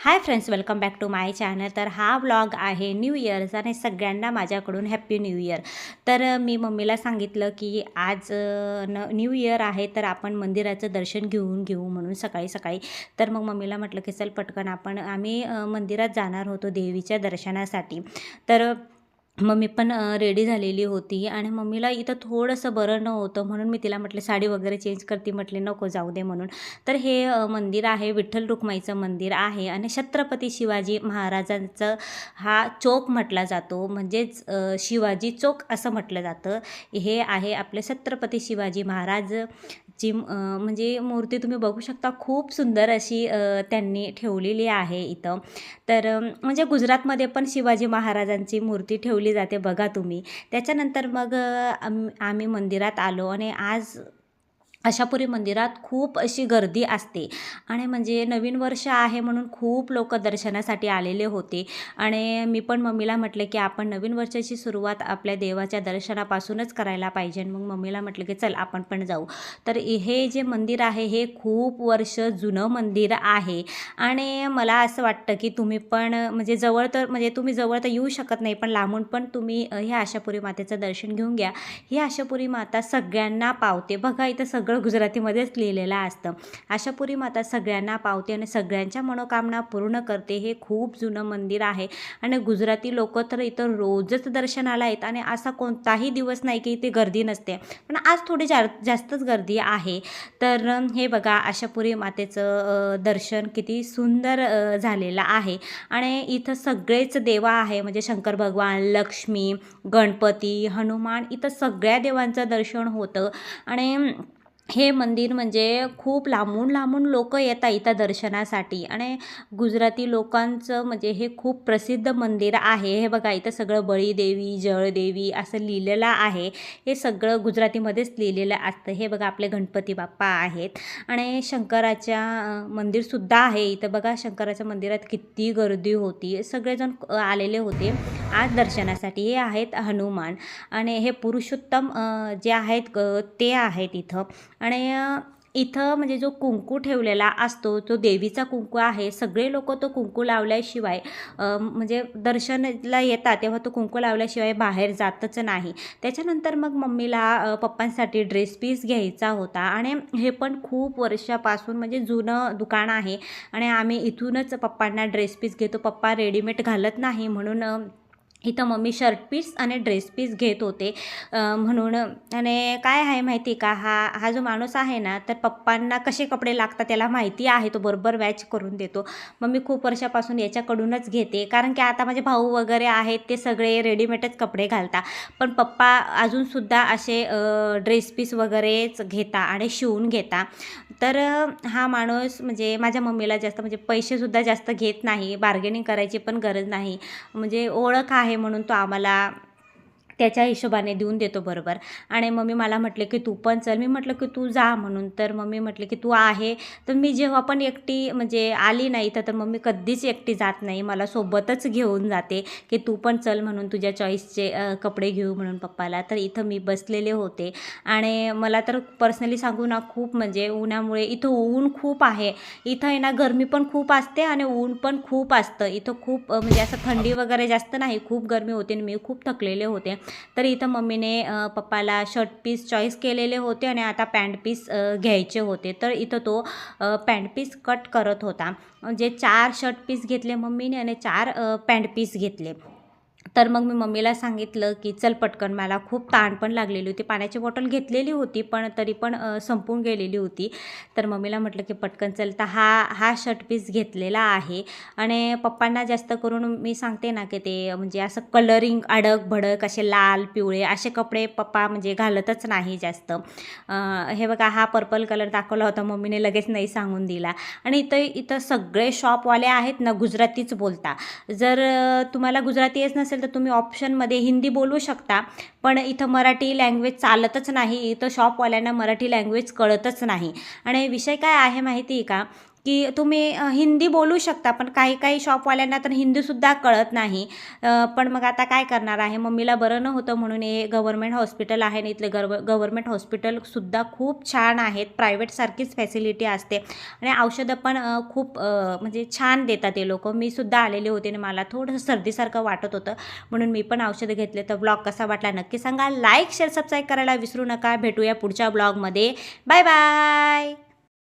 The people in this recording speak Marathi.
Hi friends welcome back to my channel. तर हा व्लॉग आहे न्यू इयर्स आणि सगळ्यांना माझ्याकडून हॅप्पी न्यू इयर. तर मी मम्मीला सांगितलं की आज न न्यू इयर आहे तर आपण मंदिराचं दर्शन घेऊन घेऊ म्हणून सकाळी सकाळी. तर मग मम्मीला म्हटलं की चल पटकन आपण आम्ही मंदिरात जाणार होतो देवीच्या दर्शनासाठी. तर मम्मी पण रेडी झालेली होती आणि मम्मीला इथं थोडंसं बरं नव्हतं म्हणून मी तिला म्हटलं साडी वगैरे चेंज करते. म्हटले नको जाऊ दे. म्हणून. तर हे मंदिर आहे विठ्ठल रुक्माईचं मंदिर आहे आणि छत्रपती शिवाजी महाराजांचं हा चौक म्हटला जातो. म्हणजेच शिवाजी चौक असं म्हटलं जातं. हे आहे आपले छत्रपती शिवाजी महाराज जी म्हणजे मूर्ती तुम्ही बघू शकता खूप सुंदर अशी त्यांनी ठेवलेली आहे इथं. तर म्हणजे गुजरातमध्ये पण शिवाजी महाराजांची मूर्ती ठेवली जाते बघा तुम्ही. त्याच्यानंतर मग आम आम्ही मंदिरात आलो आणि आज आशापुरी मंदिरात खूप अशी गर्दी असते. आणि म्हणजे नवीन वर्ष आहे म्हणून खूप लोक दर्शनासाठी आलेले होते. आणि मी पण मम्मीला म्हटले की आपण नवीन वर्षाची सुरुवात आपल्या देवाच्या दर्शनापासूनच करायला पाहिजे. मग मम्मीला म्हटलं की चल आपण पण जाऊ. तर हे जे मंदिर आहे हे खूप वर्ष जुनं मंदिर आहे. आणि मला असं वाटतं की तुम्ही पण म्हणजे जवळ तर म्हणजे तुम्ही जवळ तर येऊ शकत नाही पण लांबून पण तुम्ही हे ह्या आशापुरी मातेचं दर्शन घेऊन घ्या. ही आशापुरी माता सगळ्यांना पावते. बघा इथं सगळं गुजरातीमध्येच लिहिलेलं असतं. आशापुरी माता सगळ्यांना पावते आणि सगळ्यांच्या मनोकामना पूर्ण करते. हे खूप जुनं मंदिर आहे आणि गुजराती लोक तर इथं रोजच दर्शनाला आहेत आणि असा कोणताही दिवस नाही की इथे गर्दी नसते. पण आज थोडी जा जास्तच गर्दी आहे. तर हे बघा आशापुरी मातेचं दर्शन किती सुंदर झालेलं आहे. आणि इथं सगळेच देवा आहे. म्हणजे शंकर भगवान लक्ष्मी गणपती हनुमान इथं सगळ्या देवांचं दर्शन होतं. आणि हे मंदिर म्हणजे खूप लांबून लांबून लोक येतात इथं दर्शनासाठी. आणि गुजराती लोकांचं म्हणजे हे खूप प्रसिद्ध मंदिर आहे. हे बघा इथं सगळं बळीदेवी जळदेवी असं लिहिलेलं आहे. हे सगळं गुजरातीमध्येच लिहिलेलं असतं. हे बघा आपले गणपती बाप्पा आहेत. आणि शंकराच्या मंदिरसुद्धा आहे. इथं बघा शंकराच्या मंदिरात किती गर्दी होती. सगळेजण आलेले होते. आज दर्शनासाठी हे आहेत हनुमान आणि हे पुरुषोत्तम जे आहेत ते आहेत इथं. आणि इथं म्हणजे जो कुंकू ठेवलेला असतो तो देवीचा कुंकू आहे सगळे लोक तो कुंकू लावल्याशिवाय म्हणजे दर्शनाला येतात तेव्हा तो कुंकू लावल्याशिवाय बाहेर जातच नाही. त्याच्यानंतर मग मम्मीला पप्पांसाठी ड्रेस पीस घ्यायचा होता. आणि हे पण खूप वर्षापासून म्हणजे जुनं दुकान आहे. आणि आम्ही इथूनच पप्पांना ड्रेस पीस घेतो. पप्पा रेडीमेड घालत नाही म्हणून इथं मम्मी शर्ट पीस आणि ड्रेस पीस घेत होते. म्हणून आणि काय आहे माहिती का? हा हा जो माणूस आहे ना तर पप्पांना कसे कपडे लागतात त्याला माहिती आहे. तो बरोबर मॅच करून देतो. मग मी खूप वर्षापासून याच्याकडूनच घेते. कारण की आता माझे भाऊ वगैरे आहेत ते सगळे रेडीमेडच कपडे घालता पण पप्पा अजूनसुद्धा असे ड्रेस पीस वगैरेच घेता आणि शिवून घेता तर हा माणूस म्हणजे माझ्या मम्मीला जास्त म्हणजे पैसेसुद्धा जास्त घेत नाही. बार्गेनिंग करायची पण गरज नाही. म्हणजे ओळख आहे म्हणून तो आम्हाला त्याच्या हिशोबाने देऊन देतो बरोबर. आणि मम्मी मला म्हटले की तू पण चल. मी म्हटलं की तू जा म्हणून. तर मम्मी म्हटले की तू आहे. तर मी जेव्हा पण एकटी म्हणजे आली नाही तर तर मम्मी कधीच एकटी जात नाही. मला सोबतच घेऊन जाते की तू पण चल म्हणून तुझ्या चॉईसचे कपडे घेऊ म्हणून पप्पाला. तर इथं मी बसलेले होते. आणि मला तर पर्सनली सांगू ना खूप म्हणजे उन्हामुळे इथं ऊन खूप आहे. इथं आहे ना गरमी पण खूप असते आणि ऊन पण खूप असतं. इथं खूप म्हणजे असं थंडी वगैरे जास्त नाही. खूप गरमी होते आणि मी खूप थकलेले होते. तर इथं मम्मीने पप्पाला शर्ट पीस चॉईस केलेले होते आणि आता पॅन्ट पीस घ्यायचे होते. तर इथं तो पॅन्ट पीस कट करत होता. म्हणजे चार शर्ट पीस घेतले मम्मीने आणि चार पॅन्ट पीस घेतले. तर मग मी मम्मीला सांगितलं की चल पटकन मला खूप ताण पण लागलेली होती. पाण्याची बॉटल घेतलेली होती पण तरी पण संपून गेलेली होती. तर मम्मीला म्हटलं की पटकन चल तर हा हा शर्ट पीस घेतलेला आहे. आणि पप्पांना जास्त करून मी सांगते ना की ते म्हणजे असं कलरिंग अडक भडक असे लाल पिवळे असे कपडे पप्पा म्हणजे घालतच नाही जास्त. हे बघा हा पर्पल कलर दाखवला होता मम्मीने लगेच नाही सांगून दिला. आणि इथं इथं सगळे शॉपवाले आहेत ना गुजरातीच बोलता. जर तुम्हाला गुजराती येत नसेल तर तुम्ही ऑप्शनमध्ये हिंदी बोलू शकता. पण इथं मराठी लँग्वेज चालतच नाही. इथं शॉपवाल्यांना मराठी लँग्वेज कळतच नाही. आणि विषय काय आहे माहिती आहे का? की तुम्ही हिंदी बोलू शकता पण काही काही शॉपवाल्यांना तर हिंदीसुद्धा कळत नाही. पण मग आता काय करणार आहे? मम्मीला बरं नव्हतं म्हणून हे गव्हर्मेंट हॉस्पिटल आहे आणि इथले गव गव्हर्मेंट हॉस्पिटलसुद्धा खूप छान आहेत. प्रायव्हेटसारखीच फॅसिलिटी असते. आणि औषधं पण खूप म्हणजे छान देतात ते लोक. मी सुद्धा आलेले होते आणि मला थोडंसं सर्दीसारखं वाटत होतं. म्हणून मी पण औषधं घेतले. तर ब्लॉग कसा वाटला नक्की सांगा. लाईक शेअर सबस्क्राईब करायला विसरू नका. भेटूया पुढच्या ब्लॉगमध्ये बाय बाय